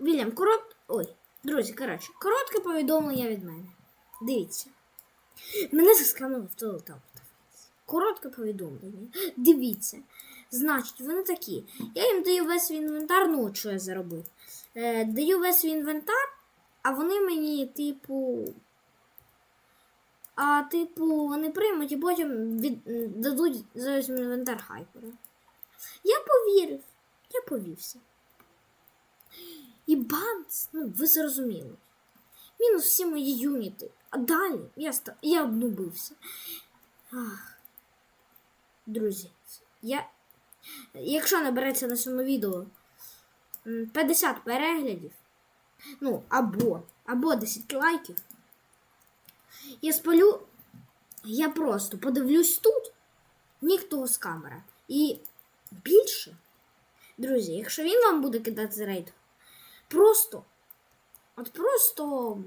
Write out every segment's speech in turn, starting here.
Вільям, корот... Ой, друзі, коротше, коротке повідомлення від мене. Дивіться. Мене заскамили в телетап. Коротке повідомлення. Дивіться. Значить, вони такі. Я їм даю весь свій інвентар, ну, що я заробив. Е, даю весь свій інвентар, а вони мені, типу. А, типу, вони приймуть і потім від... дадуть за весь інвентар хайпера. Я повірив, я повівся. І бамц, ну, ви зрозуміли. Мінус всі мої юніти. А далі я, ста... я обнубився. Ах. Друзі, я. Якщо набереться на цьому відео 50 переглядів, ну, або, або 10 лайків, я спалю. Я просто подивлюсь тут, ніхто з камера. І більше, друзі, якщо він вам буде кидати рейд, просто, от просто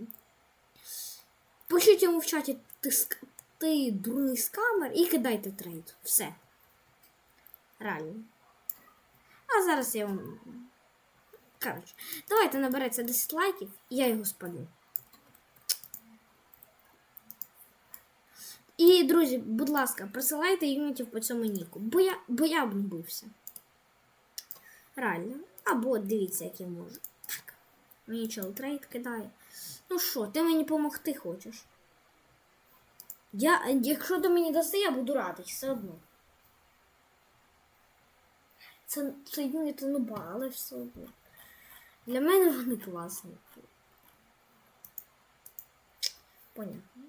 пишіть йому в чаті ти, ти дурний скамер і кидайте трейд. Все. Реально. А зараз я вам. Коротше, давайте набереться 10 лайків, і я його спалю. І, друзі, будь ласка, присилайте юнітів по цьому ніку, бо я, бо я обнубився. Реально. Або дивіться, як я можу. Мені чел трейд кидає. Ну що, ти мені допомогти хочеш? Я, якщо ти мені даси, я буду радий все одно. Це, це юніти нуба, але все одно. Для мене вони класні. Понятно.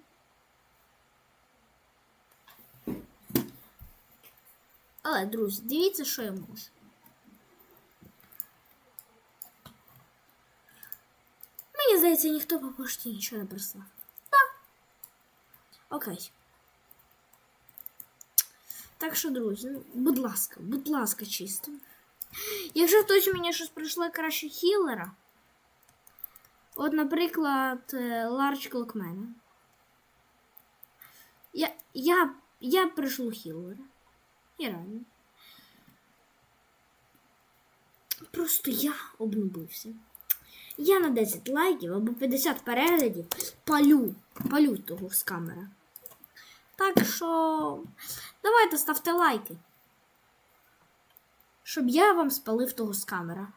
Але, друзі, дивіться, що я можу. Мені здається, ніхто по пошті нічого не прислав. Так. Окей. Так що, друзі, будь ласка, будь ласка, чисто. Якщо хтось мені щось прийшло краще хілера, от, наприклад, е, Ларч Клокмена. Я, я, я пришлю хілера. І реально. Просто я обнубився. Я на 10 лайків або 50 переглядів палю, палю того з камера. Так що давайте ставте лайки. Щоб я вам спалив того з камера.